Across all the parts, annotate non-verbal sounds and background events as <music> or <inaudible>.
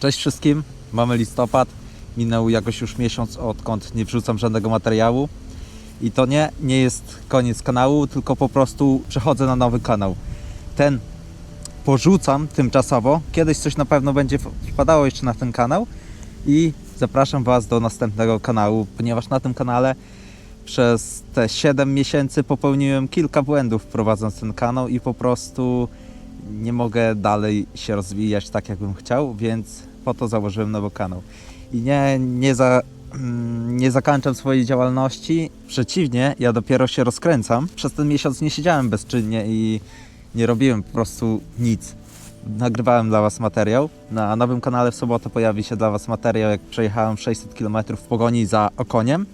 Cześć wszystkim, mamy listopad. Minął jakoś już miesiąc, odkąd nie wrzucam żadnego materiału. I to nie, nie jest koniec kanału, tylko po prostu przechodzę na nowy kanał. Ten porzucam tymczasowo. Kiedyś coś na pewno będzie wpadało jeszcze na ten kanał. I zapraszam Was do następnego kanału, ponieważ na tym kanale przez te 7 miesięcy popełniłem kilka błędów prowadząc ten kanał i po prostu nie mogę dalej się rozwijać tak, jakbym chciał, więc po to założyłem nowy kanał. I nie, nie, za, mm, nie zakończam swojej działalności. Przeciwnie, ja dopiero się rozkręcam. Przez ten miesiąc nie siedziałem bezczynnie i nie robiłem po prostu nic. Nagrywałem dla Was materiał. Na nowym kanale w sobotę pojawi się dla Was materiał, jak przejechałem 600 km w pogoni za okoniem.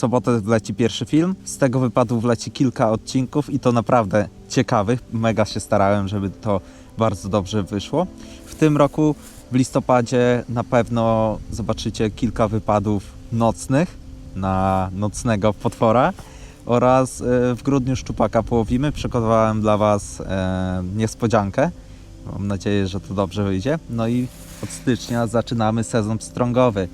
Sobotę wleci pierwszy film. Z tego wypadku wleci kilka odcinków i to naprawdę ciekawych. Mega się starałem, żeby to bardzo dobrze wyszło. W tym roku w listopadzie na pewno zobaczycie kilka wypadów nocnych na nocnego potwora oraz e, w grudniu szczupaka połowimy. Przygotowałem dla Was e, niespodziankę. Mam nadzieję, że to dobrze wyjdzie. No i od stycznia zaczynamy sezon pstrągowy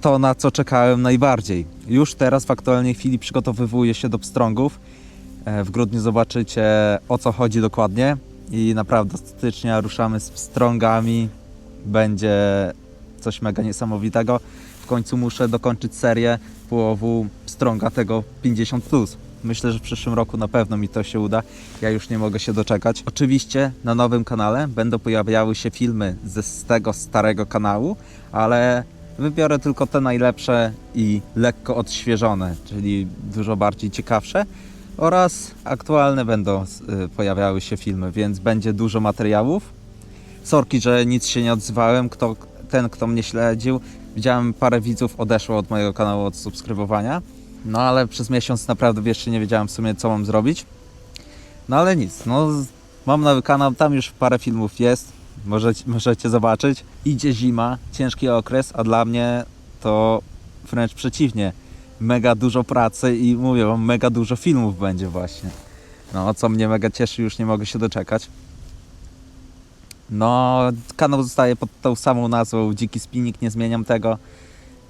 to, na co czekałem najbardziej. Już teraz w aktualnej chwili przygotowywuję się do pstrągów. E, W grudniu zobaczycie o co chodzi dokładnie i naprawdę od stycznia ruszamy z pstrągami. Będzie coś mega niesamowitego. W końcu muszę dokończyć serię połowu pstrąga tego 50+. Plus. Myślę, że w przyszłym roku na pewno mi to się uda. Ja już nie mogę się doczekać. Oczywiście na nowym kanale będą pojawiały się filmy z tego starego kanału, ale Wybiorę tylko te najlepsze i lekko odświeżone, czyli dużo bardziej ciekawsze. Oraz aktualne będą y, pojawiały się filmy, więc będzie dużo materiałów. Sorki, że nic się nie odzywałem. Kto, ten, kto mnie śledził, widziałem parę widzów odeszło od mojego kanału od subskrybowania. No ale przez miesiąc naprawdę jeszcze nie wiedziałem w sumie co mam zrobić. No ale nic, no mam nowy kanał, tam już parę filmów jest. Możecie, możecie zobaczyć. Idzie zima, ciężki okres, a dla mnie to wręcz przeciwnie. Mega dużo pracy i mówię wam, mega dużo filmów będzie właśnie. No, co mnie mega cieszy, już nie mogę się doczekać. No, kanał zostaje pod tą samą nazwą Dziki Spinik, nie zmieniam tego.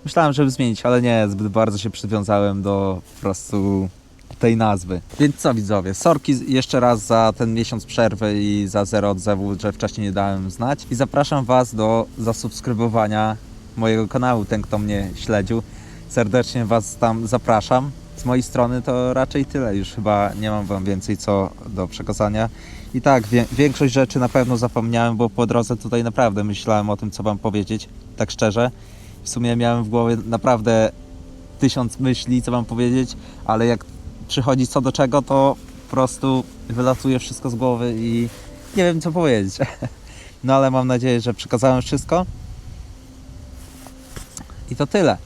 Myślałem, żeby zmienić, ale nie, zbyt bardzo się przywiązałem do po prostu tej nazwy. Więc co widzowie, sorki jeszcze raz za ten miesiąc przerwy i za zero odzewu, że wcześniej nie dałem znać. I zapraszam Was do zasubskrybowania mojego kanału, ten kto mnie śledził. Serdecznie Was tam zapraszam. Z mojej strony to raczej tyle, już chyba nie mam Wam więcej co do przekazania. I tak, wie, większość rzeczy na pewno zapomniałem, bo po drodze tutaj naprawdę myślałem o tym, co Wam powiedzieć, tak szczerze. W sumie miałem w głowie naprawdę tysiąc myśli, co Wam powiedzieć, ale jak przychodzi co do czego, to po prostu wylatuje wszystko z głowy i nie wiem co powiedzieć. <laughs> No ale mam nadzieję, że przekazałem wszystko. I to tyle.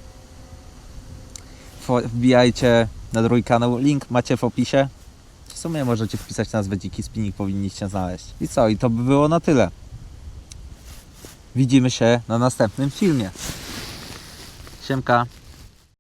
Wbijajcie na drugi kanał, link macie w opisie. W sumie możecie wpisać nazwę Dziki Spinning, powinniście znaleźć. I co? I to by było na tyle. Widzimy się na następnym filmie. Siemka.